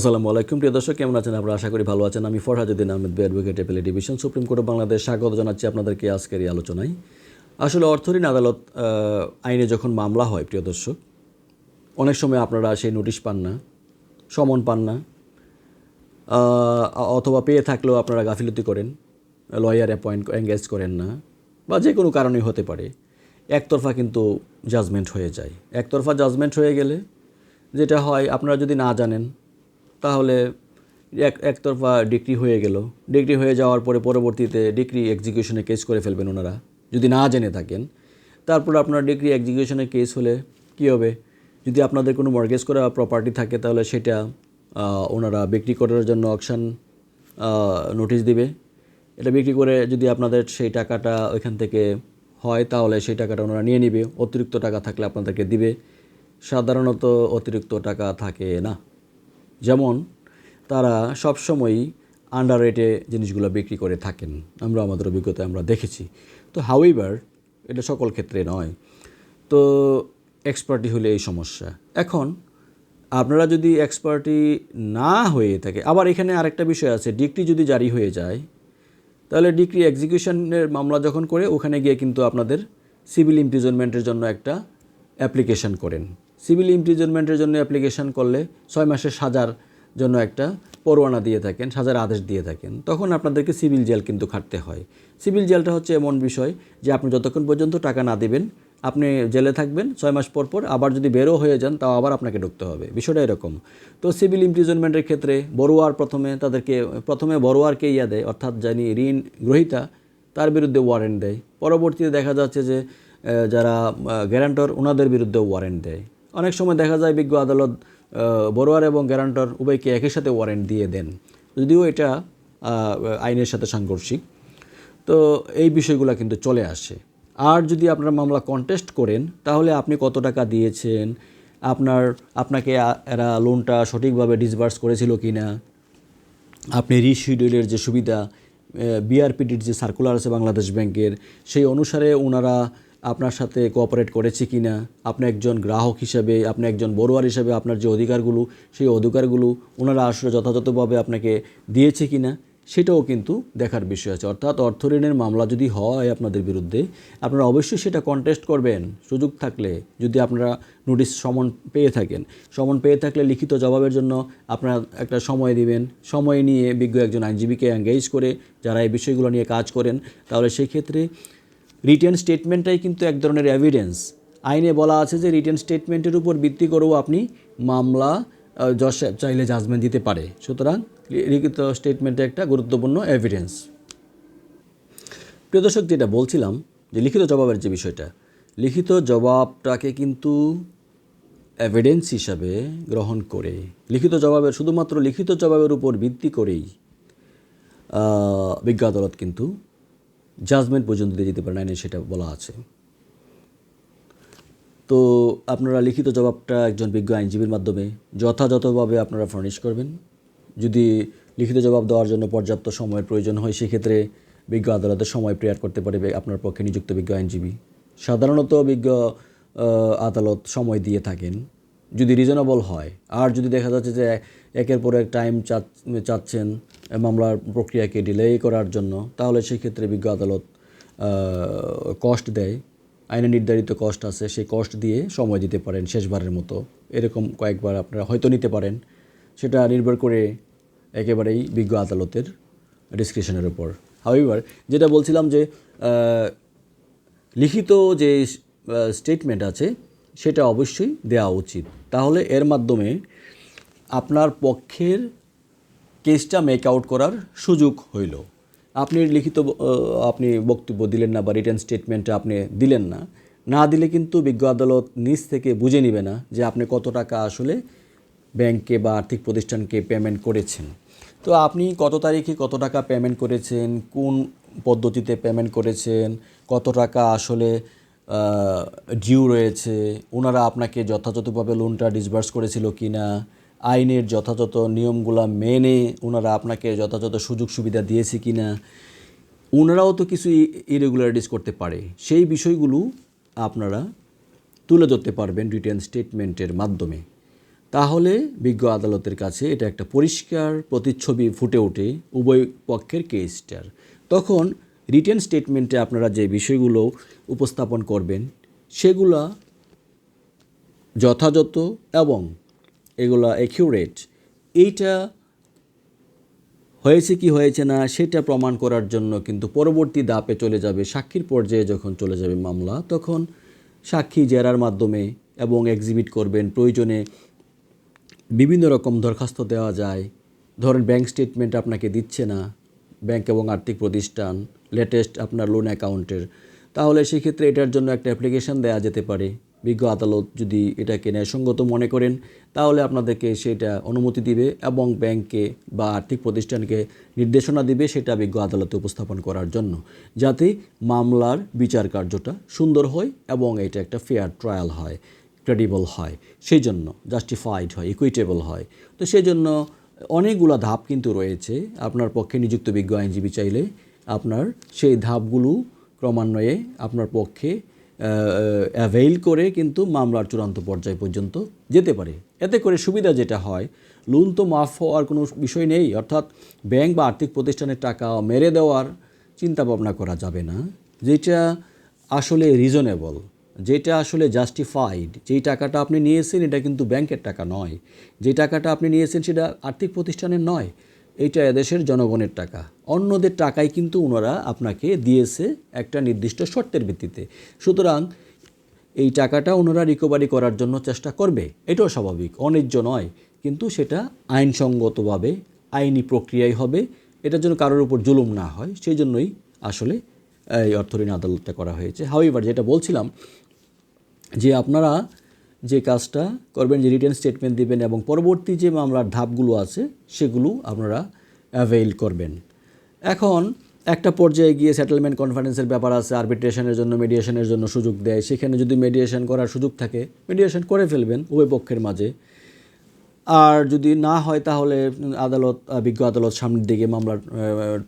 আসসালামু আলাইকুম। প্রিয় দর্শক, কেমন আছেন? আপনারা আশা করি ভালো আছেন। আমি Farhajuddin Ahmed advocate appellate division, supreme court Bangladesh. স্বাগত জানাচ্ছি আপনাদেরকে আজকের এই আলোচনায়। আসলে অর্থঋণ আদালত আইনে যখন মামলা হয়, প্রিয় দর্শক, অনেক সময় আপনারা সেই নোটিশ পান না, সমন পান না অথবা পেয়ে থাকলেও আপনারা গাফিলতি করেন, লয়ার অ্যাপয়েন্ট এঙ্গেজ করেন না, বা যে কোনো কারণেই হতে পারে। একতরফা কিন্তু জাজমেন্ট হয়ে যায়। একতরফা জাজমেন্ট হয়ে গেলে যেটা হয়, আপনারা যদি না জানেন তাহলে এক, একতরফা ডিগ্রি হয়ে গেল। ডিগ্রি হয়ে যাওয়ার পরে পরবর্তীতে ডিগ্রি এক্সিকিউশনে কেস করে ফেলবেন ওনারা। যদি না জেনে থাকেন, তারপর আপনার ডিগ্রি এক্সিকিউশনের কেস হলে কী হবে? যদি আপনাদের কোনো মর্গেজ করা প্রপার্টি থাকে, তাহলে সেটা ওনারা বিক্রি করার জন্য অকশন নোটিশ দিবে। এটা বিক্রি করে যদি আপনাদের সেই টাকাটা ওইখান থেকে হয়, তাহলে সেই টাকাটা ওনারা নিয়ে নিবে। অতিরিক্ত টাকা থাকলে আপনাদেরকে দিবে। সাধারণত অতিরিক্ত টাকা থাকে না। যেমন তারা সবসময়ই আন্ডার রেটে জিনিসগুলো বিক্রি করে থাকেন। আমরা আমাদের অভিজ্ঞতায় আমরা দেখেছি। তো হাউইবার এটা সকল ক্ষেত্রে নয়। তো এক্সপার্টি হলে এই সমস্যা। এখন আপনারা যদি এক্সপার্টি না হয়ে থাকে, আবার এখানে আরেকটা বিষয় আছে, ডিগ্রি যদি জারি হয়ে যায়, তাহলে ডিগ্রি এক্সিকিউশনের মামলা যখন করে, ওখানে গিয়ে কিন্তু আপনাদের সিভিল ইমপ্রিজনমেন্টের জন্য একটা অ্যাপ্লিকেশন করেন। সিভিল ইমপ্রিজনমেন্টের জন্য অ্যাপ্লিকেশন করলে ছয় মাসের সাজার জন্য একটা পরোয়ানা দিয়ে থাকেন, সাজার আদেশ দিয়ে থাকেন। তখন আপনাদেরকে সিভিল জেল কিন্তু খাটতে হয়। সিভিল জেলটা হচ্ছে এমন বিষয় যে আপনি যতক্ষণ পর্যন্ত টাকা না দিবেন, আপনি জেলে থাকবেন, ছয় মাস পর পর আবার যদি বেরো হয়ে যান, তাও আবার আপনাকে ঢুকতে হবে। বিষয়টা এরকম। তো সিভিল ইমপ্রিজনমেন্টের ক্ষেত্রে বড়োয়ার প্রথমে তাদেরকে, প্রথমে বড়োয়ারকে ইয়া দেয়, অর্থাৎ জানি ঋণ গ্রহীতা, তার বিরুদ্ধে ওয়ারেন্ট দেয়। পরবর্তীতে দেখা যাচ্ছে যে যারা গ্যারান্টর ওনাদের বিরুদ্ধে ওয়ারেন্ট দেয়। অনেক সময় দেখা যায় বিজ্ঞ আদালত বড়োয়ার এবং গ্যারান্টর উভয়কে একই সাথে ওয়ারেন্ট দিয়ে দেন। যদিও এটা আইনের সাথে সাংঘর্ষিক। তো এই বিষয়গুলো কিন্তু চলে আসে। আর যদি আপনার মামলা কন্টেস্ট করেন, তাহলে আপনি কত টাকা দিয়েছেন? আপনার, আপনাকে এরা লোনটা সঠিকভাবে ডিসবার্স করেছিল কি না আপনি রিশিডিউলের যে সুবিধা বিআরপিডির যে সার্কুলার আছে বাংলাদেশ ব্যাংকের, সেই অনুসারে ওনারা আপনার সাথে কোঅপারেট করেছে কি না আপনি একজন গ্রাহক হিসেবে, আপনি একজন বড়োয়ার হিসেবে আপনার যে অধিকারগুলো, সেই অধিকারগুলো ওনারা আসলে যথাযথভাবে আপনাকে দিয়েছে কি না সেটাও কিন্তু দেখার বিষয় আছে। অর্থাৎ অর্থ ঋণের মামলা যদি হয় আপনাদের বিরুদ্ধে, আপনারা অবশ্যই সেটা কন্টেস্ট করবেন। সুযোগ থাকলে যদি আপনারা নোটিশ সমন পেয়ে থাকেন। সমন পেয়ে থাকলে লিখিত জবাবের জন্য আপনারা একটা সময় দিবেন। সময় নিয়ে বিজ্ঞ একজন আইনজীবীকে এঙ্গেজ করে যারা এই বিষয়গুলো নিয়ে কাজ করেন, তাহলে সেই ক্ষেত্রে রিটেন স্টেটমেন্টটাই কিন্তু এক ধরনের এভিডেন্স আইনে বলা আছে যে রিটেন স্টেটমেন্টের উপর ভিত্তি করেও আপনি মামলা জজ চাইলে জাজমেন্ট দিতে পারে। সুতরাং লিখিত স্টেটমেন্টে একটা গুরুত্বপূর্ণ এভিডেন্স প্রিয় দর্শক, যেটা বলছিলাম যে লিখিত জবাবের যে বিষয়টা, লিখিত জবাবটাকে কিন্তু এভিডেন্স হিসাবে গ্রহণ করে। লিখিত জবাবের শুধুমাত্র লিখিত জবাবের উপর ভিত্তি করেই বিজ্ঞ আদালত কিন্তু জাজমেন্ট পর্যন্ত দিয়ে যেতে পারেন আইনে সেটা বলা আছে। তো আপনারা লিখিত জবাবটা একজন বিজ্ঞ আইনজীবীর মাধ্যমে যথাযথভাবে আপনারা ফার্নিশ করবেন। যদি লিখিত জবাব দেওয়ার জন্য পর্যাপ্ত সময়ের প্রয়োজন হয়, সেক্ষেত্রে বিজ্ঞ আদালতের সময় প্রেয়ার করতে পারে আপনার পক্ষে নিযুক্ত বিজ্ঞ আইনজীবী। সাধারণত বিজ্ঞ আদালত সময় দিয়ে থাকেন। যদি রিজনেবল হয়, আর যদি দেখা যাচ্ছে যে একের পর এক টাইম চাচ্ছেন মামলার প্রক্রিয়াকে ডিলে করার জন্য, তাহলে সেক্ষেত্রে বিজ্ঞ আদালত কস্ট দেয়। আইনে নির্ধারিত কস্ট আছে, সেই কস্ট দিয়ে সময় দিতে পারেন শেষবারের মতো। এরকম কয়েকবার আপনারা হয়তো নিতে পারেন। সেটা নির্ভর করে একেবারেই বিজ্ঞ আদালতের ডিসক্রিপশনের উপর। হাউইবার যেটা বলছিলাম যে লিখিত যে স্টেটমেন্ট আছে সেটা অবশ্যই দেওয়া উচিত। তাহলে এর মাধ্যমে আপনার পক্ষের কেসটা মেক আউট করার সুযোগ হইল। আপনি লিখিত আপনি বক্তব্য দিলেন না বা রিটার্ন স্টেটমেন্টটা আপনি দিলেন না। না দিলে কিন্তু বিজ্ঞ আদালত নিজ থেকে বুঝে নেবে না যে আপনি কত টাকা আসলে ব্যাংকে বা আর্থিক প্রতিষ্ঠানকে পেমেন্ট করেছেন। তো আপনি কত তারিখে কত টাকা পেমেন্ট করেছেন, কোন পদ্ধতিতে পেমেন্ট করেছেন, কত টাকা আসলে ডিউ রয়েছে ওনারা আপনাকে যথাযথভাবে লোনটা ডিসবার্স করেছিল কি না আইনের যথাযথ নিয়মগুলা মেনে ওনারা আপনাকে যথাযথ সুযোগ সুবিধা দিয়েছে কি না ওনারাও তো কিছু ইরেগুলারিটিস করতে পারে। সেই বিষয়গুলো আপনারা তুলে ধরতে পারবেন রিটার্ন স্টেটমেন্টের মাধ্যমে। তাহলে বিজ্ঞ আদালতের কাছে এটা একটা পরিষ্কার প্রতিচ্ছবি ফুটে ওঠে উভয় পক্ষের কেসটার তখন রিটেন স্টেটমেন্টে আপনারা যে বিষয়গুলো উপস্থাপন করবেন, সেগুলা যথাযথ এবং এগুলা অ্যাকিউরেট এইটা হয়েছে কি হয়েছে না, সেটা প্রমাণ করার জন্য কিন্তু পরবর্তী ধাপে চলে যাবে সাক্ষীর পর্যায়ে যখন চলে যাবে মামলা, তখন সাক্ষী জেরার মাধ্যমে এবং এক্সিবিট করবেন। প্রয়োজনে বিভিন্ন রকম দরখাস্ত দেওয়া যায়। ধরেন ব্যাংক স্টেটমেন্ট আপনাকে দিচ্ছে না ব্যাংক এবং আর্থিক প্রতিষ্ঠান লেটেস্ট আপনার লোন অ্যাকাউন্টের তাহলে সেক্ষেত্রে এটার জন্য একটা অ্যাপ্লিকেশন দেওয়া যেতে পারে। বিজ্ঞ আদালত যদি এটাকে ন্যায়সঙ্গত মনে করেন, তাহলে আপনাদেরকে সেটা অনুমতি দিবে এবং ব্যাংকে বা আর্থিক প্রতিষ্ঠানকে নির্দেশনা দিবে সেটা বিজ্ঞ আদালতে উপস্থাপন করার জন্য, যাতে মামলার বিচার কার্যটা সুন্দর হয় এবং এটা একটা ফেয়ার ট্রায়াল হয় ক্রেডিবল হয়। সেই জন্য জাস্টিফাইড হয় ইকুইটেবল হয়। তো সেই জন্য অনেকগুলো ধাপ কিন্তু রয়েছে। আপনার পক্ষে নিযুক্ত বিজ্ঞ আইনজীবী চাইলে আপনার সেই ধাপগুলো ক্রমান্বয়ে আপনার পক্ষে অ্যাভেইল করে কিন্তু মামলার চূড়ান্ত পর্যায় পর্যন্ত যেতে পারে। এতে করে সুবিধা যেটা হয় লোন তো মাফ হওয়ার কোনো বিষয় নেই, অর্থাৎ ব্যাংক বা আর্থিক প্রতিষ্ঠানের টাকা মেরে দেওয়ার চিন্তা ভাবনা করা যাবে না। যেটা আসলে রিজনেবল যেটা আসলে জাস্টিফাইড যেই টাকাটা আপনি নিয়েছেন এটা কিন্তু ব্যাংকের টাকা নয়। যে টাকাটা আপনি নিয়েছেন সেটা আর্থিক প্রতিষ্ঠানের নয় এইটা এদেশের জনগণের টাকা। অন্যদের টাকাই কিন্তু ওনারা আপনাকে দিয়েছে একটা নির্দিষ্ট শর্তের ভিত্তিতে। সুতরাং এই টাকাটা ওনারা রিকভারি করার জন্য চেষ্টা করবে। এটাও স্বাভাবিক অন্যায্য নয়, কিন্তু সেটা আইনসঙ্গতভাবে, আইনি প্রক্রিয়াই হবে। এটার জন্য কারোর উপর জুলুম না হয়, সেই জন্যই আসলে এই অর্থঋণ আদালতটা করা হয়েছে। হাউইভার যেটা বলছিলাম যে আপনারা যে কাজটা করবেন, যে রিটার্ন স্টেটমেন্ট দিবেন এবং পরবর্তী যে মামলার ধাপগুলো আছে, সেগুলো আপনারা অ্যাভেইল করবেন। এখন একটা পর্যায়ে গিয়ে সেটেলমেন্ট কনফারেন্সের ব্যাপার আছে আরবিট্রেশনের জন্য মেডিয়েশনের জন্য সুযোগ দেয়। সেখানে যদি মেডিয়েশন করার সুযোগ থাকে মেডিয়েশন করে ফেলবেন উভয় পক্ষের মাঝে। আর যদি না হয়, তাহলে আদালত, বিজ্ঞ আদালত সামনের দিকে মামলার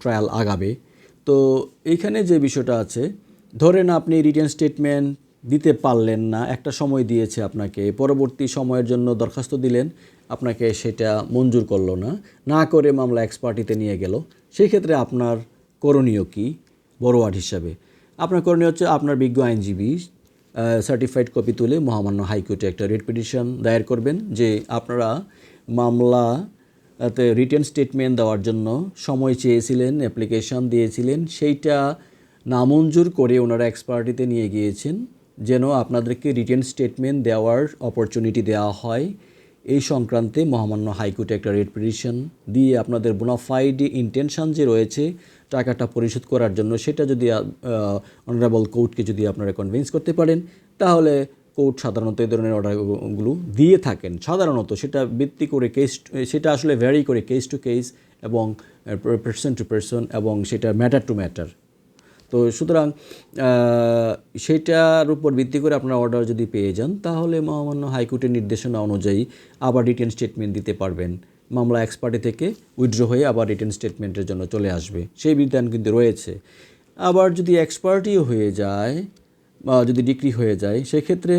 ট্রায়াল আগাবে। তো এইখানে যে বিষয়টা আছে, ধরেন আপনি রিটার্ন স্টেটমেন্ট দিতে পারলেন না, একটা সময় দিয়েছে আপনাকে, পরবর্তী সময়ের জন্য দরখাস্ত দিলেন, আপনাকে সেটা মঞ্জুর করল না না করে মামলা এক্সপার্টিতে নিয়ে গেল। সেই ক্ষেত্রে আপনার করণীয় কি? বড়োয়ার্ড হিসাবে। আপনার করণীয় হচ্ছে আপনার বিজ্ঞ আইনজীবী সার্টিফাইড কপি তুলে মহামান্য হাইকোর্টে একটা রিট পিটিশন দায়ের করবেন যে আপনারা মামলা তে রিটেন স্টেটমেন্ট দেওয়ার জন্য সময় চেয়েছিলেন অ্যাপ্লিকেশন দিয়েছিলেন, সেইটা নামঞ্জুর করে ওনারা এক্সপার্টিতে নিয়ে গিয়েছেন। যেন আপনাদেরকে রিটেন স্টেটমেন্ট দেওয়ার অপরচুনিটি দেওয়া হয়। এই সংক্রান্তে মহামান্য হাইকোর্টে একটা রেড পিটিশন দিয়ে আপনাদের বোনাফাইড ইন্টেনশন যে রয়েছে, টাকাটা পরিশোধ করার জন্য সেটা যদি অনারেবল কোর্টকে যদি আপনারা কনভিন্স করতে পারেন, তাহলে কোর্ট সাধারণত এই ধরনের অর্ডারগুলো দিয়ে থাকেন। সাধারণত সেটা ভিত্তি করে কেস সেটা আসলে ভ্যারি করে কেস টু কেস এবং পার্সন টু পার্সন এবং সেটা ম্যাটার টু ম্যাটার তো সুতরাং সেটার উপর ভিত্তি করে আপনার অর্ডার যদি পেয়ে যান, তাহলে মহামান্য হাইকোর্টের নির্দেশনা অনুযায়ী আবার রিটেন স্টেটমেন্ট দিতে পারবেন। মামলা এক্সপার্টি থেকে উইথড্র হয়ে আবার রিটেন স্টেটমেন্টের জন্য চলে আসবে। সেই বিধান কিন্তু রয়েছে। আবার যদি এক্সপার্টিও হয়ে যায় বা যদি ডিক্রি হয়ে যায়, সেক্ষেত্রে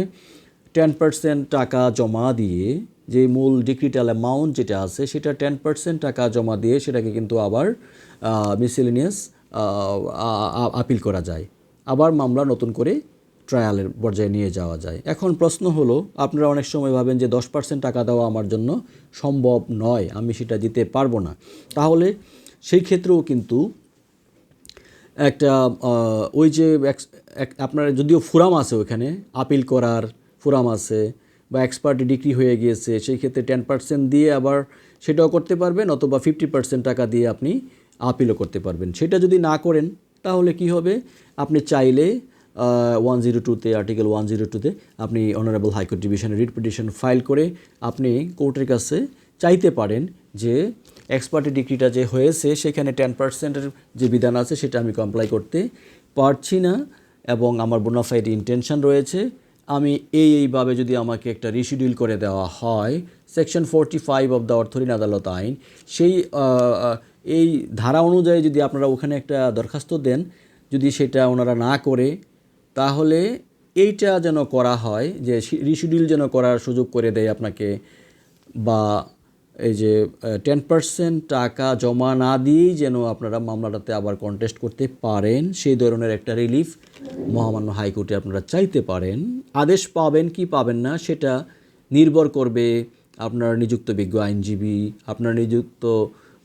টেন পার্সেন্ট টাকা জমা দিয়ে যে মূল ডিক্রিটাল অ্যামাউন্ট যেটা আছে, সেটা টেন পার্সেন্ট টাকা জমা দিয়ে সেটাকে কিন্তু আবার মিসেলিনিয়াস আপিল করা যায়। আবার মামলা নতুন করে ট্রায়ালের পর্যায়ে নিয়ে যাওয়া যায়। এখন প্রশ্ন হলো, আপনারা অনেক সময় ভাবেন যে দশ পার্সেন্ট টাকা দেওয়া আমার জন্য সম্ভব নয়, আমি সেটা দিতে পারব না। তাহলে সেই ক্ষেত্রেও কিন্তু একটা ওই যে আপনার যদিও ফোরাম আছে ওইখানে আপিল করার ফোরাম আছে বা এক্সপার্টি ডিগ্রি হয়ে গিয়েছে, সেই ক্ষেত্রে টেন পার্সেন্ট দিয়ে আবার সেটাও করতে পারবেন অথবা ফিফটি পার্সেন্ট টাকা দিয়ে আপনি আপিলও করতে পারবেন। সেটা যদি না করেন, তাহলে কি হবে? আপনি চাইলে ওয়ান জিরো টুতে আর্টিকেল ওয়ান জিরো টুতে আপনি অনারেবল হাইকোর্ট ডিভিশনে রিট পিটিশন ফাইল করে আপনি কোর্টের কাছে চাইতে পারেন যে এক্সপার্টি ডিগ্রিটা যে হয়েছে, সেখানে টেন পার্সেন্টের যে বিধান আছে, সেটা আমি কমপ্লাই করতে পারছি না এবং আমার বোনাফাইড ইন্টেনশন রয়েছে। আমি এই এইভাবে যদি আমাকে একটা রিশিডিউল করে দেওয়া হয় section forty five of the অর্থঋণ আদালত আইন সেই এই ধারা অনুযায়ী যদি আপনারা ওখানে একটা দরখাস্ত দেন, যদি সেটা ওনারা না করে, তাহলে এইটা যেন করা হয় যে রিশিডিউল যেন করার সুযোগ করে দেয় আপনাকে বা এই যে টেন পার্সেন্ট টাকা জমা না দিয়েই যেন আপনারা মামলাটাতে আবার কন্টেস্ট করতে পারেন, সেই ধরনের একটা রিলিফ মহামান্য হাইকোর্টে আপনারা চাইতে পারেন। আদেশ পাবেন কি পাবেন না, সেটা নির্ভর করবে আপনার নিযুক্ত বিজ্ঞ আইনজীবী, আপনার নিযুক্ত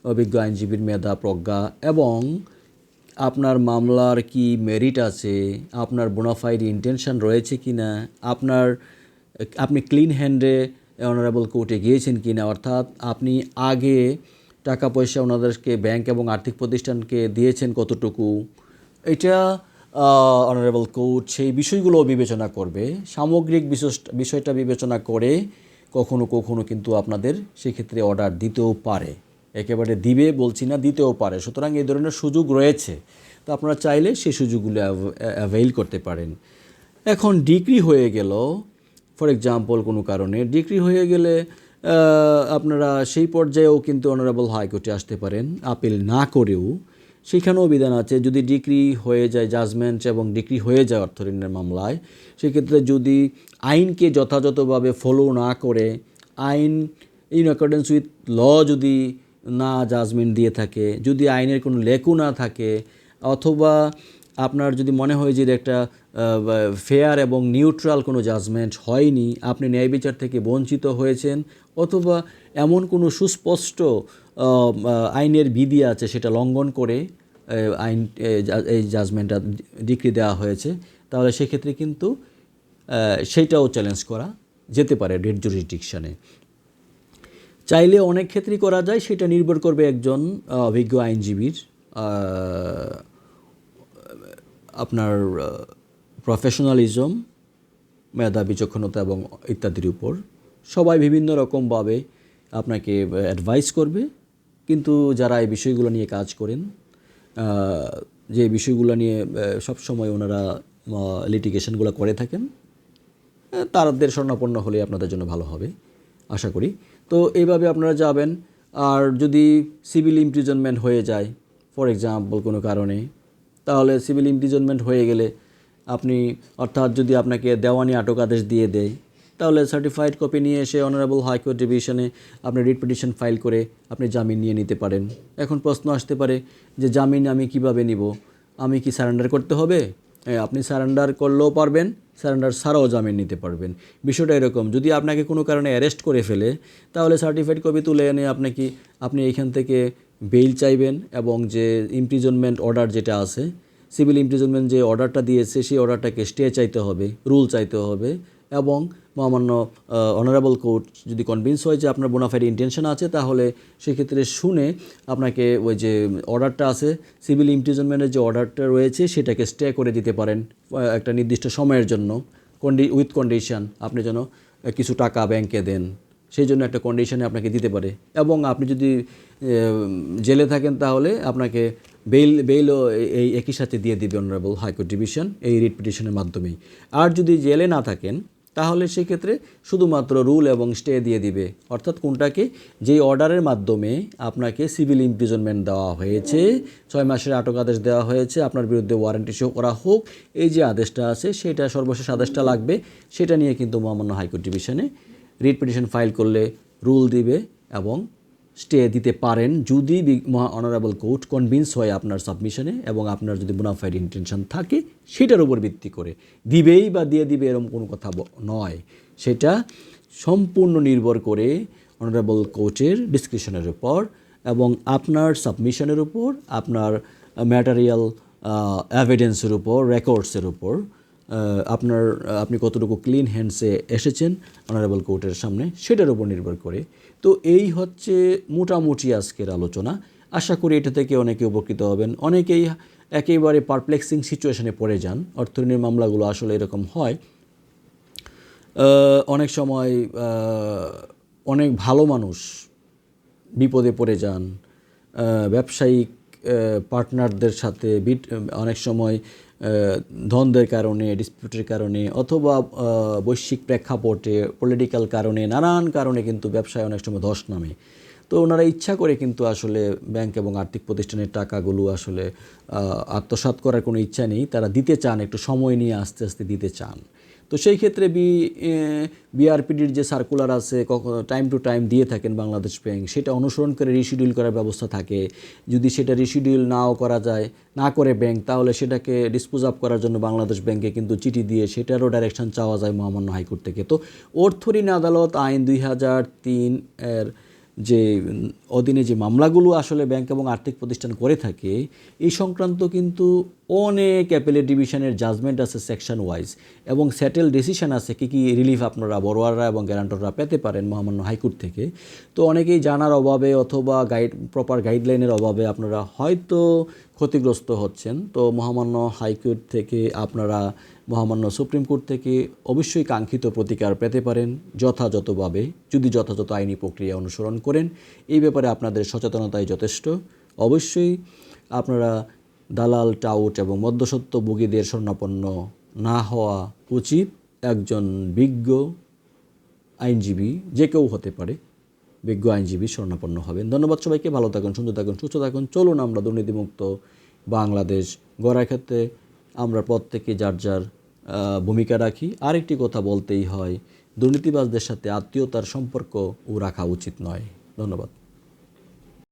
বিজ্ঞ আইনজীবীর মেধা, প্রজ্ঞা এবং আপনার মামলার কি মেরিট আছে, আপনার বোনাফাইড ইন্টেনশন রয়েছে কি না আপনার, আপনি ক্লিন হ্যান্ডে অনারেবল কোর্টে গিয়েছেন কি না অর্থাৎ আপনি আগে টাকা পয়সা ওনাদেরকে ব্যাংক এবং আর্থিক প্রতিষ্ঠানকে দিয়েছেন কতটুকু, এটা অনারেবল কোর্ট সেই বিষয়গুলো বিবেচনা করবে, সামগ্রিক বিষয়টা বিবেচনা করে কখনো কখনো কিন্তু আপনাদের সেক্ষেত্রে অর্ডার দিতেও পারে। একেবারে দিবে, বলছি না, দিতেও পারে। সুতরাং এই ধরনের সুযোগ রয়েছে। তো আপনারা চাইলে সেই সুযোগগুলো অ্যাভেইল করতে পারেন। এখন ডিগ্রি হয়ে গেল। ফর এক্সাম্পল কোনো কারণে ডিগ্রি হয়ে গেলে আপনারা সেই পর্যায়েও কিন্তু অনারেবল হাইকোর্টে আসতে পারেন। আপিল না করেও। সেখানেও বিধান আছে, যদি ডিগ্রি হয়ে যায় জাজমেন্ট এবং ডিগ্রি হয়ে যায় অর্থঋণের মামলায়, সেক্ষেত্রে যদি আইনকে যথাযথভাবে ফলো না করে, আইন ইন অ্যাকর্ডেন্স উইথ ল যদি না জাজমেন্ট দিয়ে থাকে, যদি আইনের কোনো লেকু না থাকে, অথবা আপনার যদি মনে হয় যে একটা ফেয়ার এবং নিউট্রাল কোনো জাজমেন্ট হয়নি, আপনি ন্যায় বিচার থেকে বঞ্চিত হয়েছেন, অথবা এমন কোনো সুস্পষ্ট আইনের বিধি আছে সেটা লঙ্ঘন করে আইন এই জাজমেন্টটা ডিগ্রি দেওয়া হয়েছে, তাহলে সেক্ষেত্রে কিন্তু সেইটাও চ্যালেঞ্জ করা যেতে পারে ডেট জুরিডিকশানে চাইলে অনেক ক্ষেত্রেই করা যায়, সেটা নির্ভর করবে একজন অভিজ্ঞ আইনজীবীর আপনার প্রফেশনালিজম মেধা বিচক্ষণতা এবং ইত্যাদির উপর। সবাই বিভিন্ন রকমভাবে আপনাকে অ্যাডভাইস করবে, কিন্তু যারা এই বিষয়গুলো নিয়ে কাজ করেন যে বিষয়গুলো নিয়ে সবসময় ওনারা লিটিগেশনগুলো করে থাকেন তাদের স্বর্ণাপন্ন হলে আপনাদের জন্য ভালো হবে, আশা করি। তো এইভাবে আপনারা যাবেন। আর যদি সিভিল ইমপ্রিজনমেন্ট হয়ে যায় ফর এক্সাম্পল কোনো কারণে, তাহলে সিভিল ইমপ্রিজনমেন্ট হয়ে গেলে আপনি, অর্থাৎ যদি আপনাকে দেওয়ানি আটক আদেশ দিয়ে দেয়, তাহলে সার্টিফাইড কপি নিয়ে এসে অনারেবল হাইকোর্ট ডিভিশনে আপনি রিট পিটিশন ফাইল করে আপনি জামিন নিয়ে নিতে পারেন। এখন প্রশ্ন আসতে পারে যে জামিন আমি কীভাবে নিব? আমি কি সারেন্ডার করতে হবে? আপনি সারেন্ডার করলেও পারবেন সারেন্ডার ছাড়াও জামিন নিতে পারবেন। বিষয়টা এরকম, যদি আপনাকে কোনো কারণে অ্যারেস্ট করে ফেলে, তাহলে সার্টিফাইড কপি তুলে এনে আপনাকে আপনি এখান থেকে বেইল চাইবেন এবং যে ইমপ্রিজনমেন্ট অর্ডার যেটা আছে সিভিল ইমপ্রিজনমেন্ট যে অর্ডারটা দিয়েছে, সেই অর্ডারটাকে স্টে চাইতে হবে রুল চাইতে হবে। এবং মহামান্য অনারেবল কোর্ট যদি কনভিন্স হয় যে আপনার বোনাফাইড ইন্টেনশন আছে, তাহলে সেক্ষেত্রে শুনে আপনাকে ওই যে অর্ডারটা আছে সিভিল ইমপ্রিজনমেন্টের যে অর্ডারটা রয়েছে, সেটাকে স্টে করে দিতে পারেন একটা নির্দিষ্ট সময়ের জন্য কন্ডি উইথ কন্ডিশন আপনি যেন কিছু টাকা ব্যাংকে দেন, সেই জন্য একটা কন্ডিশনে আপনাকে দিতে পারে। এবং আপনি যদি জেলে থাকেন তাহলে আপনাকে বেইল বেইলও এই- একই সাথে দিয়ে দিবে অনারেবল হাইকোর্ট ডিভিশন এই রিট পিটিশনের মাধ্যমেই। আর যদি জেলে না থাকেন তাহলে সেক্ষেত্রে শুধুমাত্র রুল এবং স্টে দিয়ে দিবে। অর্থাৎ কোনটাকে? যেই অর্ডারের মাধ্যমে আপনাকে সিভিল ইমপ্রিজনমেন্ট দেওয়া হয়েছে, ছয় মাসের আটক আদেশ দেওয়া হয়েছে, আপনার বিরুদ্ধে ওয়ারেন্টি শো করা হোক, এই যে আদেশটা আছে, সেটা সর্বশেষ আদেশটা লাগবে। সেটা নিয়ে কিন্তু মহামান্য হাইকোর্ট ডিভিশনে রিট পিটিশন ফাইল করলে রুল দিবে এবং স্টে দিতে পারেন যদি অনারেবল কোর্ট কনভিন্স হয় আপনার সাবমিশনে এবং আপনার যদি বোনাফাইড ইন্টেনশন থাকে, সেটার উপর ভিত্তি করে। দিবেই বা দিয়ে দিবে এরকম কোনো কথা নয়। সেটা সম্পূর্ণ নির্ভর করে অনারেবল কোর্টের ডিসক্রিপশনের উপর এবং আপনার সাবমিশনের উপর, আপনার ম্যাটারিয়াল এভিডেন্সের উপর রেকর্ডসের উপর আপনার, আপনি কতটুকু ক্লিন হ্যান্ডসে এসেছেন অনারেবল কোর্টের সামনে, সেটার উপর নির্ভর করে। তো এই হচ্ছে মোটামুটি আজকের আলোচনা। আশা করি এটা থেকে অনেকে উপকৃত হবেন। অনেকেই একেবারে পারপ্লেক্সিং সিচুয়েশনে পড়ে যান। অর্থঋণের মামলাগুলো আসলে এরকম হয়। অনেক সময় অনেক ভালো মানুষ বিপদে পড়ে যান। ব্যবসায়িক পার্টনারদের সাথে অনেক সময় দ্বন্দ্বের কারণে ডিসপিউটের কারণে, অথবা বৈশ্বিক প্রেক্ষাপটে পলিটিক্যাল কারণে, নানান কারণে কিন্তু ব্যবসায় অনেক সময় ধস নামে। তো ওনারা ইচ্ছা করে কিন্তু আসলে ব্যাংক এবং আর্থিক প্রতিষ্ঠানের টাকাগুলো আসলে আত্মসাত করার কোনো ইচ্ছা নেই। তারা দিতে চান, একটু সময় নিয়ে আস্তে আস্তে দিতে চান। তো সেই ক্ষেত্রে বি বিআরপিডির যে সার্কুলার আছে, কখন টাইম টু টাইম দিয়ে থাকেন বাংলাদেশ ব্যাংক সেটা অনুসরণ করে রিশিডিউল করার ব্যবস্থা থাকে। যদি সেটা রিশিডিউল নাও করা যায়, না করে ব্যাংক তাহলে সেটাকে ডিসপোজ আপ করার জন্য বাংলাদেশ ব্যাংকে কিন্তু চিঠি দিয়ে সেটারও ডাইরেকশন চাওয়া যায় মহামান্য হাইকোর্ট থেকে। তো অর্থঋণ আদালত আইন দুই হাজার তিন এর যে, অধীনে যে মামলাগুলো আসলে ব্যাংক এবং আর্থিক প্রতিষ্ঠান করে থাকে, এই সংক্রান্ত কিন্তু অনেক অ্যাপেলেট ডিভিশনের জাজমেন্ট আছে সেকশন ওয়াইজ এবং সেটেল ডিসিশন আছে কী কী রিলিফ আপনারা, বড়োয়াররা এবং গ্যারান্টররা পেতে পারেন মহামান্য হাইকোর্ট থেকে। তো অনেকেই জানার অভাবে অথবা গাইড প্রপার গাইডলাইনের অভাবে আপনারা হয়তো ক্ষতিগ্রস্ত হচ্ছেন। তো মহামান্য হাইকোর্ট থেকে আপনারা মহামান্য সুপ্রিম কোর্ট থেকে অবশ্যই কাঙ্ক্ষিত প্রতিকার পেতে পারেন, যথাযথভাবে, যদি যথাযথ আইনি প্রক্রিয়া অনুসরণ করেন। এই ব্যাপারে আপনাদের সচেতনতাই যথেষ্ট। অবশ্যই আপনারা দালাল, টাউট এবং মধ্যসত্ত্ব ভোগীদের স্বর্ণাপন্ন না হওয়া উচিত। একজন বিজ্ঞ আইনজীবী, যে কেউ হতে পারে, বিজ্ঞ আইনজীবী স্বর্ণাপন্ন হবেন। ধন্যবাদ সবাইকে, ভালো থাকুন, সুন্দর থাকুন, সুস্থ থাকুন। চলুন আমরা দুর্নীতিমুক্ত বাংলাদেশ গড়ার ক্ষেত্রে। আমরা প্রত্যেকে যার যার ভূমিকা রাখি। আরেকটি কথা বলতেই হয়, দুর্নীতিবাজদের সাথে আত্মীয়তার সম্পর্ক ও রাখা উচিত নয়। ধন্যবাদ।